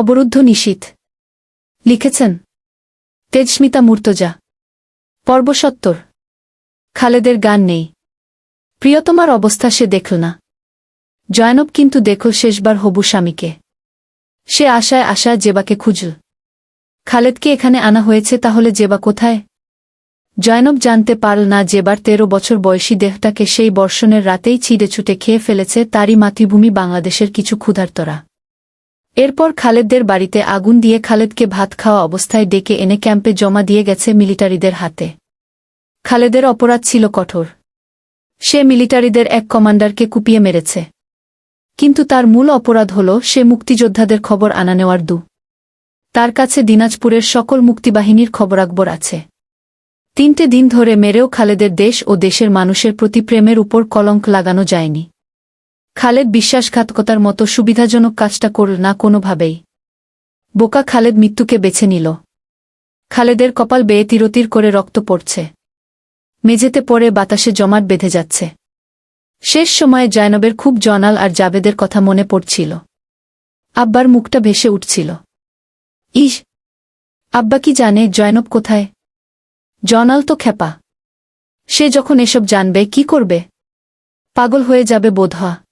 অবরুদ্ধ নিশীথ লিখেছেন, তেজস্মিতা মূর্তজা। পর্বসত্তর খালেদের গান নেই। প্রিয়তমার অবস্থা সে দেখল না। জয়নব কিন্তু দেখল শেষবার হবু স্বামীকে। সে আশায় আশায় জেবাকে খুঁজল। খালেদকে এখানে আনা হয়েছে তাহলে জেবা কোথায়? জয়নব জানতে পারল না যেবার তেরো বছর বয়সী দেহটাকে সেই বর্ষণের রাতেই ছিঁড়ে ছুটে খেয়ে ফেলেছে তারই মাতৃভূমি বাংলাদেশের কিছু ক্ষুধার্তরা। এরপর খালেদদের বাড়িতে আগুন দিয়ে খালেদকে ভাত খাওয়া অবস্থায় ডেকে এনে ক্যাম্পে জমা দিয়ে গেছে মিলিটারিদের হাতে। খালেদের অপরাধ ছিল কঠোর। সে মিলিটারিদের এক কমান্ডারকে কুপিয়ে মেরেছে। কিন্তু তার মূল অপরাধ হল সে মুক্তিযোদ্ধাদের খবর আনা নেওয়ার দু। তার কাছে দিনাজপুরের সকল মুক্তিবাহিনীর খবরাকবর আছে। তিনটে দিন ধরে মেরেও খালেদের দেশ ও দেশের মানুষের প্রতি প্রেমের উপর কলঙ্ক লাগানো যায়নি। খালেদ বিশ্বাসঘাতকতার মতো সুবিধাজনক কাজটা করল না কোনোভাবেই। বোকা খালেদ মৃত্যুকে বেছে নিল। খালেদের কপাল বেয়ে তিরতির করে রক্ত পড়ছে। মেঝেতে পড়ে বাতাসে জমাট বেঁধে যাচ্ছে। শেষ সময়ে জয়নবের খুব জনাল আর জাবেদের কথা মনে পড়ছিল। আব্বার মুখটা ভেসে উঠছিল। ইস, আব্বা কি জানে জয়নব কোথায়? জনাল তো খেপা সে যখন এসব জানবে, কি করবে? পাগল হয়ে যাবে বোধহয়।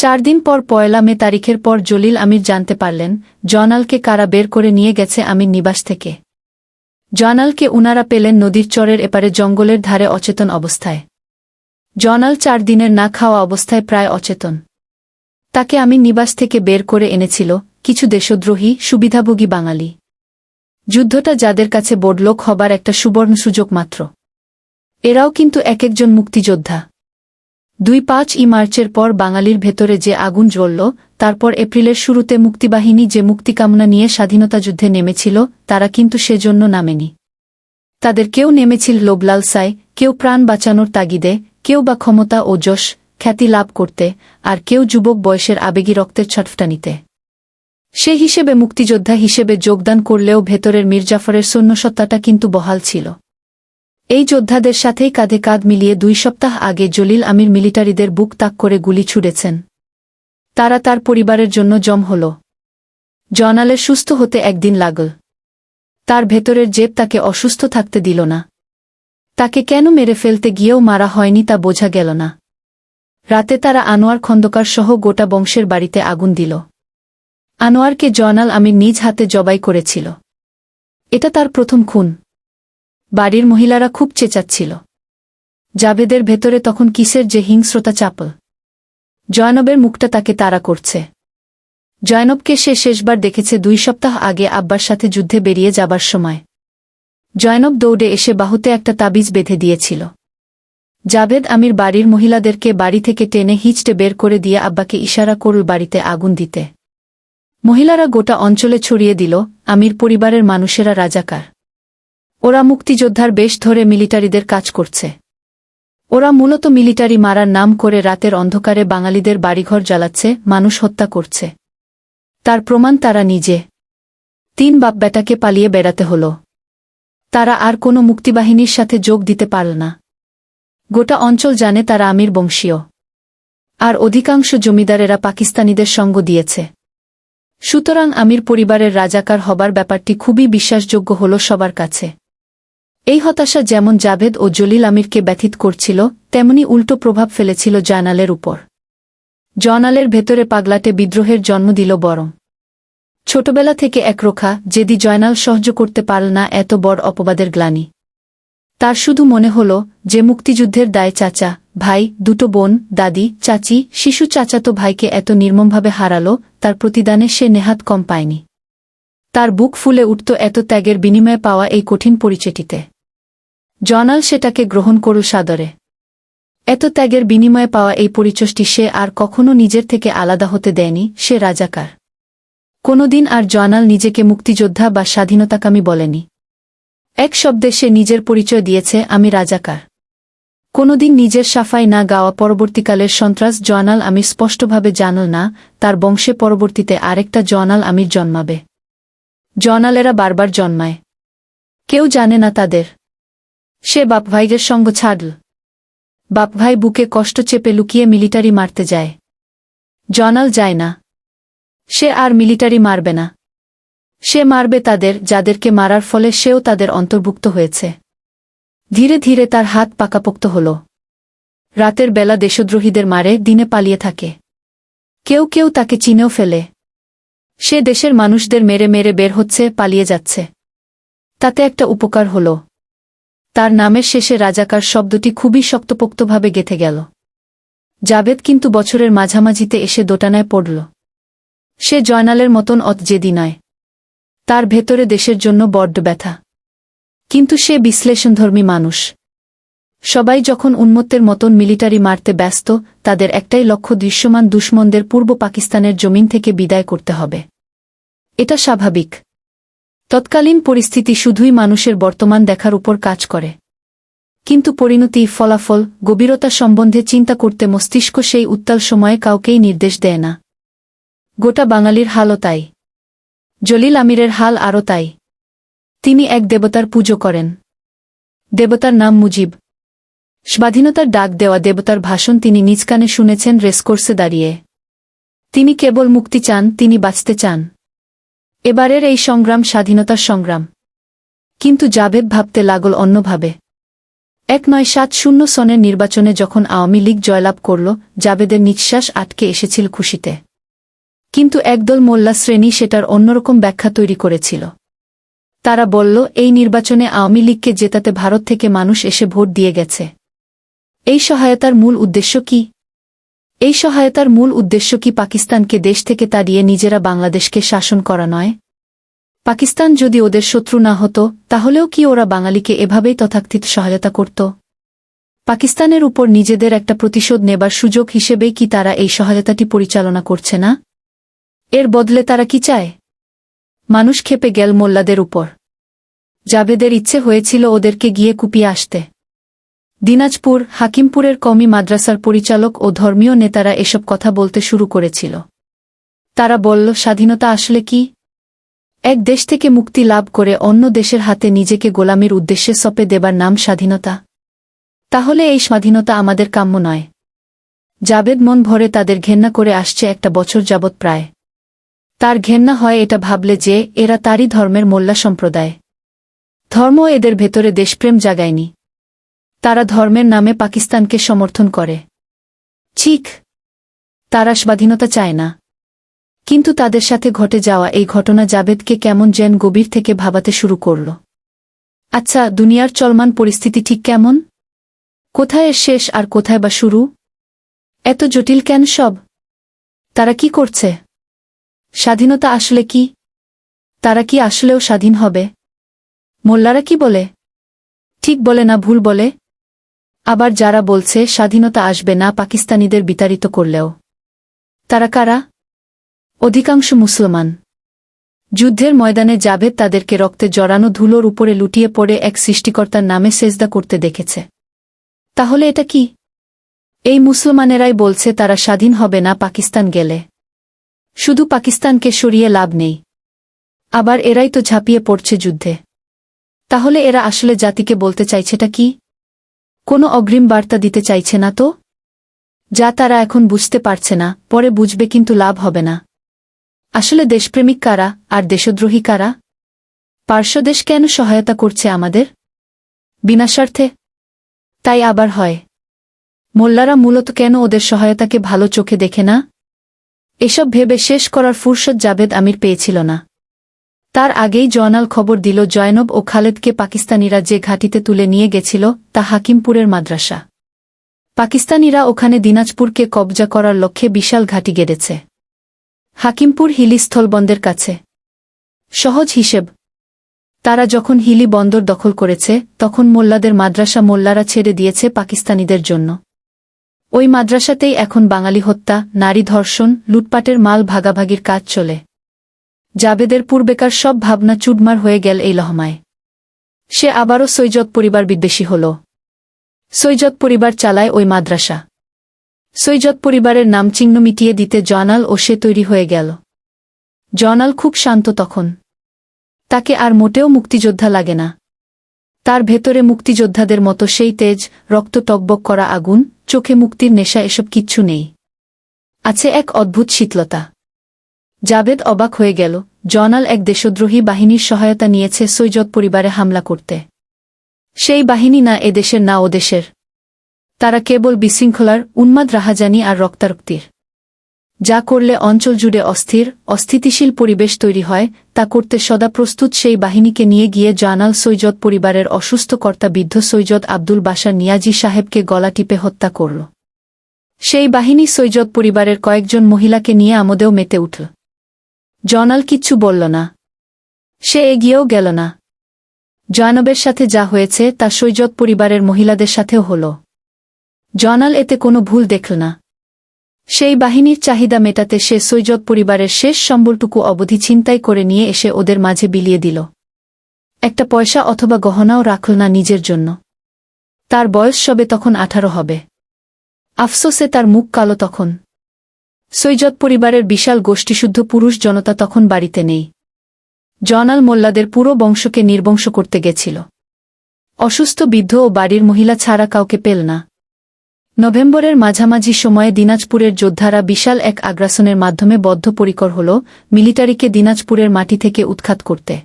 চার দিন পর পয়লা মে তারিখের পর জলিল আমির জানতে পারলেন জনালকে কারা বের করে নিয়ে গেছে আমির নিবাস থেকে। জনালকে উনারা পেলেন নদীর চরের এপারে জঙ্গলের ধারে অচেতন অবস্থায়। জনাল চার দিনের না খাওয়া অবস্থায় প্রায় অচেতন। তাকে আমি নিবাস থেকে বের করে এনেছিল, কিছু দেশদ্রোহী, সুবিধাভোগী বাঙালি। যুদ্ধটা যাদের কাছে বড়লোক হবার একটা সুবর্ণ সুযোগ মাত্র। এরাও কিন্তু এক একজন মুক্তিযোদ্ধা। দুই পাঁচ ই মার্চের পর বাঙালির ভেতরে যে আগুন জ্বলল, তারপর এপ্রিলের শুরুতে মুক্তিবাহিনী যে মুক্তিকামনা নিয়ে স্বাধীনতা যুদ্ধে নেমেছিল, তারা কিন্তু সেজন্য নামেনি। তাদের কেউ নেমেছিল লোবলালসায় কেউ প্রাণ বাঁচানোর তাগিদে, কেউ বা ক্ষমতা ও যশ, খ্যাতি লাভ করতে, আর কেউ যুবক বয়সের আবেগী রক্তের ছটফটানিতে। সে হিসেবে মুক্তিযোদ্ধা হিসেবে যোগদান করলেও ভেতরের মির্জাফরের সৈন্যসত্তাটা কিন্তু বহাল ছিল। এই যোদ্ধাদের সাথেই কাঁধে কাঁধ মিলিয়ে দুই সপ্তাহ আগে জলিল আমির মিলিটারিদের বুক তাক করে গুলি ছুড়েছেন। তারা তার পরিবারের জন্য জম হল। জনালের সুস্থ হতে একদিন লাগল। তার ভেতরের জেব তাকে অসুস্থ থাকতে দিল না। তাকে কেন মেরে ফেলতে গিয়েও মারা হয়নি তা বোঝা গেল না। রাতে তারা আনোয়ার খন্দকার সহ গোটা বংশের বাড়িতে আগুন দিল। আনোয়ারকে জয়নাল আমির নিজ হাতে জবাই করেছিল। এটা তার প্রথম খুন। বাড়ির মহিলারা খুব চেঁচাচ্ছিল। জাভেদের ভেতরে তখন কিসের যে হিংস্রতা চাপল। জয়নবের মুখটা তাকে তাড়া করছে। জয়নবকে সে শেষবার দেখেছে দুই সপ্তাহ আগে আব্বার সাথে যুদ্ধে বেরিয়ে যাবার সময়। জয়নব দৌড়ে এসে বাহুতে একটা তাবিজ বেঁধে দিয়েছিল। জাভেদ আমির বাড়ির মহিলাদেরকে বাড়ি থেকে টেনে হিচটে বের করে দিয়ে আব্বাকে ইশারা করল বাড়িতে আগুন দিতে। মহিলারা গোটা অঞ্চলে ছড়িয়ে দিল, আমির পরিবারের মানুষেরা রাজাকার। ওরা মুক্তিযোদ্ধার বেশ ধরে মিলিটারিদের কাজ করছে। ওরা মূলত মিলিটারি মারার নাম করে রাতের অন্ধকারে বাঙালিদের বাড়িঘর জ্বালাচ্ছে, মানুষ হত্যা করছে। তার প্রমাণ তারা নিজে। তিন বাপ বেটাকে পালিয়ে বেড়াতে হল। তারা আর কোনো মুক্তিবাহিনীর সাথে যোগ দিতে পারল না। গোটা অঞ্চল জানে তারা আমির বংশীয়। আর অধিকাংশ জমিদারেরা পাকিস্তানিদের সঙ্গ দিয়েছে। সুতরাং আমির পরিবারের রাজাকার হবার ব্যাপারটি খুবই বিশ্বাসযোগ্য হল সবার কাছে। এই হতাশা যেমন জাভেদ ও জলিল আমিরকে ব্যথিত করছিল, তেমনি উল্টো প্রভাব ফেলেছিল জানালের উপর। জনালের ভেতরে পাগলাটে বিদ্রোহের জন্ম দিল বরং। ছোটবেলা থেকে একরোখা যেদি জয়নাল সহ্য করতে পারল না এত বড় অপবাদের গ্লানি। তার শুধু মনে হল, যে মুক্তিযুদ্ধের দায় চাচা, ভাই, দুটো বোন, দাদি, চাচি, শিশু চাচাতো ভাইকে এত নির্মমভাবে হারালো, তার প্রতিদানে সে নেহাত কম পায়নি। তার বুক ফুলে উঠত এত ত্যাগের বিনিময়ে পাওয়া এই কঠিন পরিচয়টিতে জনাল সেটাকে গ্রহণ করল সাদরে। এত ত্যাগের বিনিময়ে পাওয়া এই পরিচয়টি সে আর কখনো নিজের থেকে আলাদা হতে দেয়নি, সে রাজাকার। কোনোদিন আর জনাল নিজেকে মুক্তিযোদ্ধা বা স্বাধীনতাকামী বলেনি। এক শব্দে সে নিজের পরিচয় দিয়েছে, আমি রাজাকার। কোনোদিন নিজের সাফাই না গাওয়া পরবর্তীকালের সন্ত্রাস জয়নাল আমি স্পষ্টভাবে জানল না, তার বংশে পরবর্তীতে আরেকটা জনাল আমির জন্মাবে। জয়নালেরা বারবার জন্মায়। কেউ জানে না তাদের। সে বাপ বাপভাইদের সঙ্গ ছাড়ল। বাপভাই বুকে কষ্ট চেপে লুকিয়ে মিলিটারি মারতে যায়। জনাল যায় না। সে আর মিলিটারি মারবে না। সে মারবে তাদের, যাদেরকে মারার ফলে সেও তাদের অন্তর্ভুক্ত হয়েছে। ধীরে ধীরে তার হাত পাকাপোক্ত হল। রাতের বেলা দেশদ্রোহীদের মারে, দিনে পালিয়ে থাকে। কেউ কেউ তাকে চিনেও ফেলে। সে দেশের মানুষদের মেরে মেরে বের হচ্ছে, পালিয়ে যাচ্ছে। তাতে একটা উপকার হল। তার নামের শেষে রাজাকার শব্দটি খুবই শক্তপোক্তভাবে গেথে গেল। জাবেদ কিন্তু বছরের মাঝামাঝিতে এসে দোটানায় পড়ল। সে জয়নালের মতন অত জেদি নয়। তার ভেতরে দেশের জন্য বড্ড ব্যথা। কিন্তু সে বিশ্লেষণধর্মী মানুষ। সবাই যখন উন্মত্তের মতন মিলিটারি মারতে ব্যস্ত, তাদের একটাই লক্ষ্য দৃশ্যমান দুশ্মনদের পূর্ব পাকিস্তানের জমিন থেকে বিদায় করতে হবে। এটা স্বাভাবিক। তৎকালীন পরিস্থিতি শুধুই মানুষের বর্তমান দেখার উপর কাজ করে। কিন্তু পরিণতি, ফলাফল, গভীরতা সম্বন্ধে চিন্তা করতে মস্তিষ্ক সেই উত্তাল সময়ে কাউকেই নির্দেশ দেয় না। গোটা বাঙালির হালও তাই। জলিল আমিরের হাল আরও তাই। তিনি এক দেবতার পুজো করেন। দেবতার নাম মুজিব। স্বাধীনতার ডাক দেওয়া দেবতার ভাষণ তিনি নিজ কানে শুনেছেন রেসকোর্সে দাঁড়িয়ে। তিনি কেবল মুক্তি চান, তিনি বাঁচতে চান। এবারের এই সংগ্রাম স্বাধীনতার সংগ্রাম। কিন্তু জাভেদ ভাবতে লাগল অন্যভাবে। এক নয় সাত শূন্য সনের নির্বাচনে যখন আওয়ামী লীগ জয়লাভ করল জাবেদের নিঃশ্বাস আটকে এসেছিল খুশিতে। কিন্তু একদল মোল্লা শ্রেণি সেটার অন্যরকম ব্যাখ্যা তৈরি করেছিল। তারা বলল, এই নির্বাচনে আওয়ামী লীগকে জেতাতে ভারত থেকে মানুষ এসে ভোট দিয়ে গেছে। এই সহায়তার মূল উদ্দেশ্য কি? এই সহায়তার মূল উদ্দেশ্য কি পাকিস্তানকে দেশ থেকে তাড়িয়ে নিজেরা বাংলাদেশকে শাসন করা নয়? পাকিস্তান যদি ওদের শত্রু না হতো, তাহলেও কি ওরা বাঙালিকে এভাবেই তথাকথিত সহায়তা করত? পাকিস্তানের উপর নিজেদের একটা প্রতিশোধ নেবার সুযোগ হিসেবেই কি তারা এই সহায়তাটি পরিচালনা করছে না? এর বদলে তারা কি চায়? মানুষ খেপে গেল মোল্লাদের উপর। জাবেদের ইচ্ছে হয়েছিল ওদেরকে গিয়ে কুপিয়ে আসতে। দিনাজপুর, হাকিমপুরের কমি মাদ্রাসার পরিচালক ও ধর্মীয় নেতারা এসব কথা বলতে শুরু করেছিল। তারা বলল, স্বাধীনতা আসলে কি? এক দেশ থেকে মুক্তি লাভ করে অন্য দেশের হাতে নিজেকে গোলামির উদ্দেশ্যে সপে দেবার নাম স্বাধীনতা। তাহলে এই স্বাধীনতা আমাদের কাম্য নয়। জাবেদ মন ভরে তাদের ঘেন্না করে আসছে একটা বছর যাবৎ প্রায়। তার ঘেন্না হয় এটা ভাবলে যে, এরা তারই ধর্মের মোল্লা সম্প্রদায়। ধর্ম এদের ভেতরে দেশপ্রেম জাগায়নি। তারা ধর্মের নামে পাকিস্তানকে সমর্থন করে। ঠিক। তারা স্বাধীনতা চায় না। কিন্তু তাদের সাথে ঘটে যাওয়া এই ঘটনা জাবেদকে কেমন যেন গভীর থেকে ভাবাতে শুরু করল। আচ্ছা দুনিয়ার চলমান পরিস্থিতি ঠিক কেমন? কোথায় শেষ আর কোথায় বা শুরু? এত জটিল কেন সব? তারা কি করছে? স্বাধীনতা আসলে কি? তারা কি আসলেও স্বাধীন হবে? মোল্লারা কি বলে? ঠিক বলে না, ভুল বলে? আবার যারা বলছে স্বাধীনতা আসবে না পাকিস্তানিদের বিতাড়িত করলেও। তারা কারা? অধিকাংশ মুসলমান। যুদ্ধের ময়দানে জাভেদ তাদেরকে রক্তে জড়ানো ধুলোর উপরে লুটিয়ে পড়ে এক সৃষ্টিকর্তার নামে সেজদা করতে দেখেছে। তাহলে এটা কি? এই মুসলমানেরাই বলছে তারা স্বাধীন হবে না পাকিস্তান গেলে। শুধু পাকিস্তানকে সরিয়ে লাভ নেই। আবার এরাই তো ঝাঁপিয়ে পড়ছে যুদ্ধে। তাহলে এরা আসলে জাতিকে বলতে চাইছেটা কি? কোনো অগ্রিম বার্তা দিতে চাইছে না তো? যা তারা এখন বুঝতে পারছে না, পরে বুঝবে কিন্তু লাভ হবে না। আসলে দেশপ্রেমিক কারা, আর দেশদ্রোহী কারা? পার্শ্বদেশ কেন সহায়তা করছে আমাদের? বিনাস্বার্থে তাই আবার হয়। মোল্লারা মূলত কেন ওদের সহায়তাকে ভালো চোখে দেখে না? এসব ভেবে শেষ করার ফুরসত জাবেদ আমির পেয়েছিল না। তার আগেই জয়নাল খবর দিল জয়নব ও খালেদকে পাকিস্তানিরা যে ঘাটিতে তুলে নিয়ে গেছিল, তা হাকিমপুরের মাদ্রাসা। পাকিস্তানিরা ওখানে দিনাজপুরকে কবজা করার লক্ষ্যে বিশাল ঘাঁটি গেড়েছে। হাকিমপুর হিলি স্থলবন্দর কাছে। সহজ হিসেব। তারা যখন হিলি বন্দর দখল করেছে, তখন মোল্লাদের মাদ্রাসা মোল্লারা ছেড়ে দিয়েছে পাকিস্তানিদের জন্য। ওই মাদ্রাসাতেই এখন বাঙালি হত্যা, নারী ধর্ষণ, লুটপাটের মাল ভাগাভাগির কাজ চলে। জাবেদের পূর্বেকার সব ভাবনা চুডমার হয়ে গেল এই লহমায়। সে আবারও সৈজত পরিবার বিদ্বেষী হল। সৈজত পরিবার চালায় ওই মাদ্রাসা। সৈজত পরিবারের নাম চিহ্ন মিটিয়ে দিতে জয়নাল ও সে তৈরি হয়ে গেল। জয়নাল খুব শান্ত তখন। তাকে আর মোটেও মুক্তিযোদ্ধা লাগে না। তার ভেতরে মুক্তিযোদ্ধাদের মতো সেই তেজ, রক্ত টকবক করা আগুন, চোখে মুক্তির নেশা এসব কিচ্ছু নেই। আছে এক অদ্ভুত শীতলতা। জাবেদ অবাক হয়ে গেল। জনাল এক দেশদ্রোহী বাহিনীর সহায়তা নিয়েছে সৈয়দ পরিবারে হামলা করতে। সেই বাহিনী না এদেশের না ওদেশের। তারা কেবল বিশৃঙ্খলার উন্মাদ রাহাজানি আর রক্তারক্তির। যা করলে অঞ্চল জুড়ে অস্থির, অস্থিতিশীল পরিবেশ তৈরি হয়, তা করতে সদা প্রস্তুত সেই বাহিনীকে নিয়ে গিয়ে জানাল সৈয়দ পরিবারের অসুস্থ কর্তা বৃদ্ধ সৈয়দ আব্দুল বাসার নিয়াজি সাহেবকে গলা টিপে হত্যা করল। সেই বাহিনী সৈয়দ পরিবারের কয়েকজন মহিলাকে নিয়ে আমোদেও মেতে উঠল। জনাল কিচ্ছু বলল না। সে এগিয়েও গেল না। জয়নবের সাথে যা হয়েছে তা সৈজত পরিবারের মহিলাদের সাথেও হল। জনাল এতে কোনো ভুল দেখল না। সেই বাহিনীর চাহিদা মেটাতে সে সৈজত পরিবারের শেষ সম্বলটুকু অবধি ছিনতাই করে নিয়ে এসে ওদের মাঝে বিলিয়ে দিল। একটা পয়সা অথবা গহনাও রাখল না নিজের জন্য। তার বয়স সবে তখন আঠারো হবে। আফসোসে তার মুখ কালো তখন। সৈয়দ পরিবারের বিশাল গোষ্ঠীশুদ্ধ পুরুষ জনতা তখন বাড়িতে নেই। জনাল মোল্লাদের পুরো বংশকে নির্বংশ করতে গেছিল। অসুস্থ বৃদ্ধ ও বাড়ির মহিলা ছাড়া কাউকে পেল না। নভেম্বরের মাঝামাঝি সময়ে দিনাজপুরের যোদ্ধারা বিশাল এক আগ্রাসনের মাধ্যমে বদ্ধপরিকর হল মিলিটারিকে দিনাজপুরের মাটি থেকে উৎখাত করতে।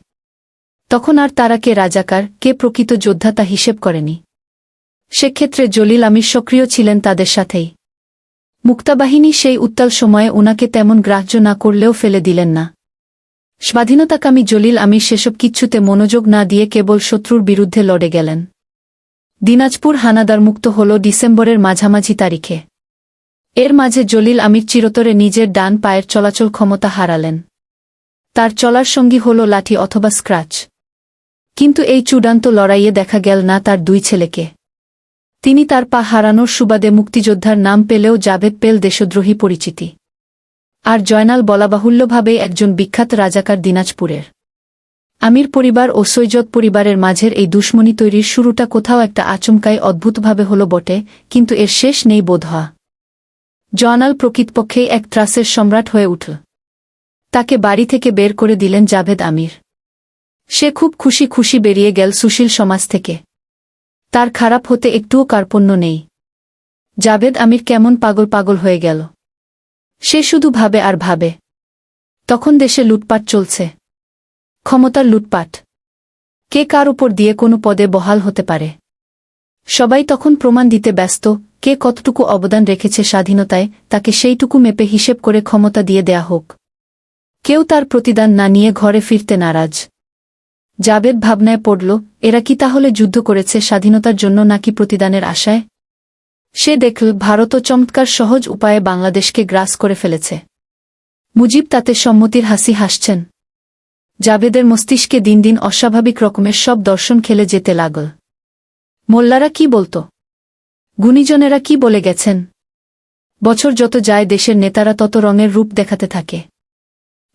তখন আর তারা কে রাজাকার, কে প্রকৃত যোদ্ধা তা হিসেব করেনি। সেক্ষেত্রে জলিল আমির সক্রিয় ছিলেন তাদের সাথেই। মুক্তাবাহিনী সেই উত্তাল সময়ে ওনাকে তেমন গ্রাহ্য না করলেও ফেলে দিলেন না। স্বাধীনতাকামী জলিল আমির সেসব কিচ্ছুতে মনোযোগ না দিয়ে কেবল শত্রুর বিরুদ্ধে লড়ে গেলেন। দিনাজপুর হানাদার মুক্ত হল ডিসেম্বরের মাঝামাঝি তারিখে। এর মাঝে জলিল আমির চিরতরে নিজের ডান পায়ের চলাচল ক্ষমতা হারালেন। তার চলার সঙ্গী হল লাঠি অথবা স্ক্রাচ। কিন্তু এই চূড়ান্ত লড়াইয়ে দেখা গেল না তার দুই ছেলেকে। তিনি তার পা হারানোর সুবাদে মুক্তিযোদ্ধার নাম পেলেও জাভেদ পেল দেশদ্রোহী পরিচিতি। আর জয়নাল বলাবাহুল্যভাবে একজন বিখ্যাত রাজাকার দিনাজপুরের। আমির পরিবার ও সৈয়দ পরিবারের মাঝের এই দুশ্মনী তৈরির শুরুটা কোথাও একটা আচমকাই অদ্ভুতভাবে হল বটে, কিন্তু এর শেষ নেই বোধ হওয়া জয়নাল প্রকৃতপক্ষেই এক ত্রাসের সম্রাট হয়ে উঠল। তাকে বাড়ি থেকে বের করে দিলেন জাভেদ আমির। সে খুব খুশি খুশি বেরিয়ে গেল সুশীল সমাজ থেকে। তার খারাপ হতে একটুও কার্পণ্য নেই। জাভেদ আমির কেমন পাগল পাগল হয়ে গেল। সে শুধু ভাবে আর ভাবে। তখন দেশে লুটপাট চলছে। ক্ষমতার লুটপাট। কে কার উপর দিয়ে কোনো পদে বহাল হতে পারে। সবাই তখন প্রমাণ দিতে ব্যস্ত, কে কতটুকু অবদান রেখেছে স্বাধীনতায়, তাকে সেইটুকু মেপে হিসেব করে ক্ষমতা দিয়ে দেয়া হোক। কেউ তার প্রতিদান না নিয়ে ঘরে ফিরতে নারাজ। জাবেদ ভাবনায় পড়ল, এরা কি তাহলে যুদ্ধ করেছে স্বাধীনতার জন্য নাকি প্রতিদানের আশায়? সে দেখল ভারতও চমৎকার সহজ উপায়ে বাংলাদেশকে গ্রাস করে ফেলেছে। মুজিব তাতে সম্মতির হাসি হাসছেন। জাবেদের মস্তিষ্কে দিন দিন অস্বাভাবিক রকমের সব দর্শন খেলে যেতে লাগল। মোল্লারা কি বলত? গুণীজনেরা কি বলে গেছেন? বছর যত যায়, দেশের নেতারা তত রঙের রূপ দেখাতে থাকে।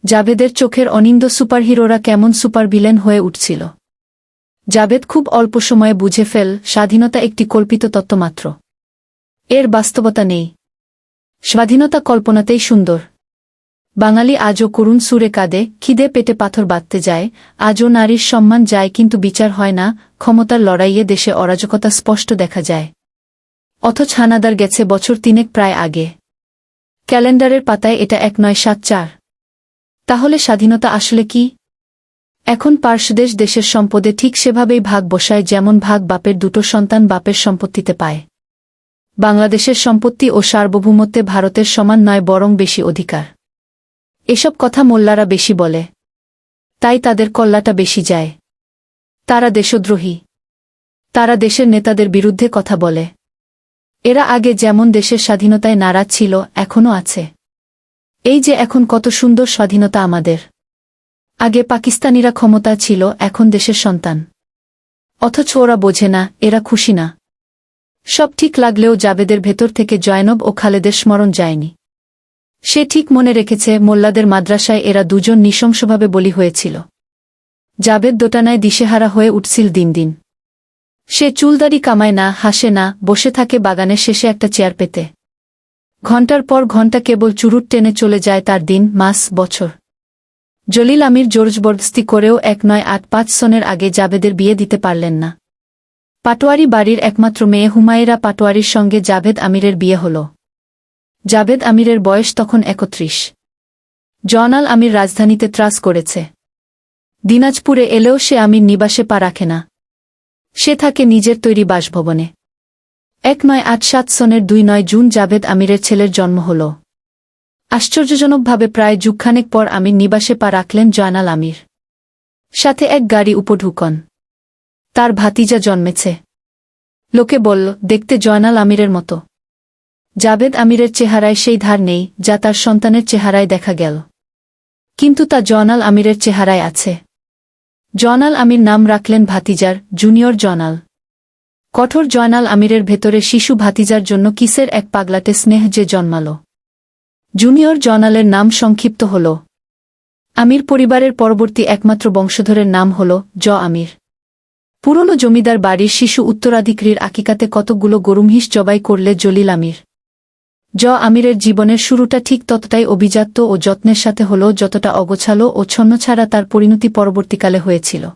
জাবেদের চোখের অনিন্দ সুপারহিরোরা কেমন সুপার ভিলেন হয়ে উঠছিল। জাবেদ খুব অল্প সময়ে বুঝে ফেল, স্বাধীনতা একটি কল্পিত তত্ত্বমাত্র এর বাস্তবতা নেই। স্বাধীনতা কল্পনাতেই সুন্দর। বাঙালি আজও করুণ সুরে কাঁদে, খিদে পেটে পাথর বাঁধতে যায়, আজও নারীর সম্মান যায় কিন্তু বিচার হয় না, ক্ষমতার লড়াইয়ে দেশে অরাজকতা স্পষ্ট দেখা যায়। অথচ হানাদার গেছে বছর তিনেক প্রায় আগে। ক্যালেন্ডারের পাতায় এটা এক নয় সাত চার। তাহলে স্বাধীনতা আসলে কি? এখন পার্শ্বদেশ দেশের সম্পদে ঠিক সেভাবেই ভাগ বসায় যেমন ভাগ বাপের দুটো সন্তান বাপের সম্পত্তিতে পায়। বাংলাদেশের সম্পত্তি ও সার্বভৌমত্বে ভারতের সমান নয় বরং বেশি অধিকার। এসব কথা মোল্লারা বেশি বলে। তাই তাদের কল্লাটা বেশি যায়। তারা দেশদ্রোহী। তারা দেশের নেতাদের বিরুদ্ধে কথা বলে। এরা আগে যেমন দেশের স্বাধীনতায় নারাজ ছিল, এখনও আছে। এই যে এখন কত সুন্দর স্বাধীনতা আমাদের। আগে পাকিস্তানিরা ক্ষমতা ছিল, এখন দেশের সন্তান। অথচ ওরা বোঝে না, এরা খুশি না। সব ঠিক লাগলেও জাবেদের ভেতর থেকে জয়নব ও খালেদের স্মরণ যায়নি। সে ঠিক মনে রেখেছে, মোল্লাদের মাদ্রাসায় এরা দুজন নৃশংসভাবে বলি হয়েছিল। জাবেদ দোটানায় দিশেহারা হয়ে উঠছিল দিন দিন। সে চুলদারি কামায় না, হাসে না, বসে থাকে বাগানের শেষে একটা চেয়ার পেতে। ঘণ্টার পর ঘণ্টা কেবল চুরুট টেনে চলে যায় তার দিন, মাস, বছর। জলিল আমির জোরজবরদস্তি করেও এক নয় আট পাঁচ সনের আগে জাবেদের বিয়ে দিতে পারলেন না। পাটোয়ারি বাড়ির একমাত্র মেয়ে হুমায়রা পাটোয়ারির সঙ্গে জাভেদ আমিরের বিয়ে হল। জাভেদ আমিরের বয়স তখন একত্রিশ। জনাল আমির রাজধানীতে ত্রাস করেছে। দিনাজপুরে এলেও সে আমির নিবাসে পা রাখে না। সে থাকে নিজের তৈরি বাসভবনে। এক নয় আট সাত সনের দুই নয় জুন জাভেদ আমিরের ছেলের জন্ম হল। আশ্চর্যজনকভাবে প্রায় যুগখানেক পর আমির নিবাসে পা রাখলেন জয়নাল আমির। সাথে এক গাড়ি উপঢুকন। তার ভাতিজা জন্মেছে। লোকে বলল, দেখতে জয়নাল আমিরের মতো। জাবেদ আমিরের চেহারায় সেই ধার নেই, যা তার সন্তানের চেহারায় দেখা গেল। কিন্তু তা জয়নাল আমিরের চেহারায় আছে। জয়নাল আমির নাম রাখলেন ভাতিজার, জুনিয়র জয়নাল। কঠোর জয়নাল আমিরের ভেতরে শিশু ভাতিজার জন্য কিসের এক পাগলাটে স্নেহ যে জন্মাল? জুনিয়র জয়নালের নাম সংক্ষিপ্ত হল। আমির পরিবারের পরবর্তী একমাত্র বংশধরের নাম হল জ আমির। পুরনো জমিদার বাড়ির শিশু উত্তরাধিকারীর আকিকাতে কতকগুলো গরুমহিস জবাই করলে জলিল আমির। জ আমিরের জীবনের শুরুটা ঠিক ততটাই অভিজাত্য ও যত্নের সাথে হল যতটা অগোছালো ও ছন্নছাড়া তার পরিণতি পরবর্তীকালে হয়েছিল।